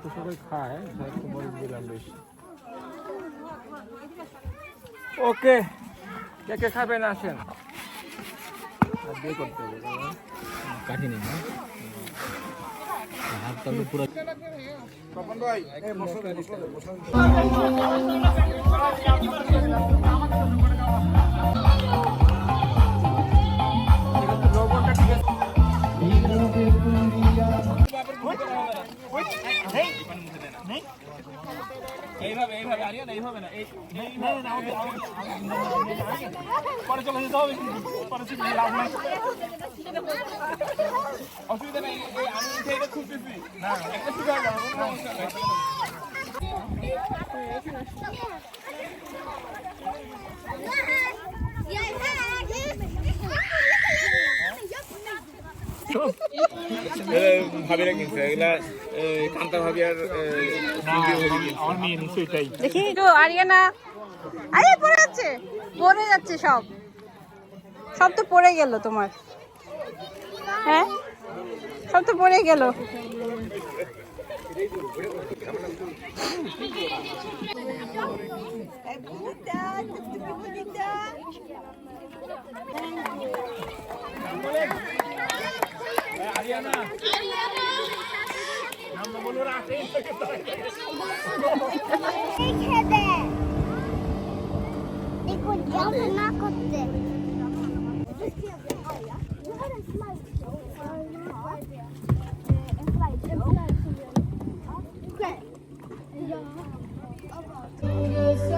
তো সবাই খায় একটু মরিচ দিলাম বেশি। ওকে কে কে খাবেন আসেন। আর বিয়ে করতে হবে কাঠিনি না? হাত তাহলে পুরো এইভাবে অসুবিধা নেই আমি এটা খুঁজতেছি। না একটা সুবিধা হবে কোনো দেখি তো আরিয়ানা, আরে পড়ে যাচ্ছে পড়ে যাচ্ছে সব। সব তো পড়ে গেল তোমার। হ্যাঁ? সব তো পড়ে গেল। Ariana! Non lo volerà attento che stai! Ricchede! E quel giorno è una cotte! Okay. Yeah.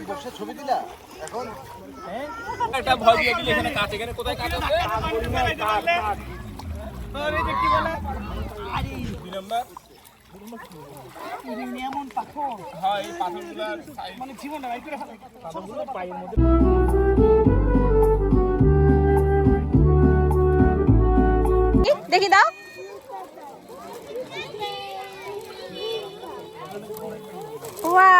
Jump না করতে একটা ভয় দিয়ে দিলে এখানে কাছে এখানে কোথায় আরে কি বলে আরে দুই নাম্বার দেখি দাও। ওয়াও।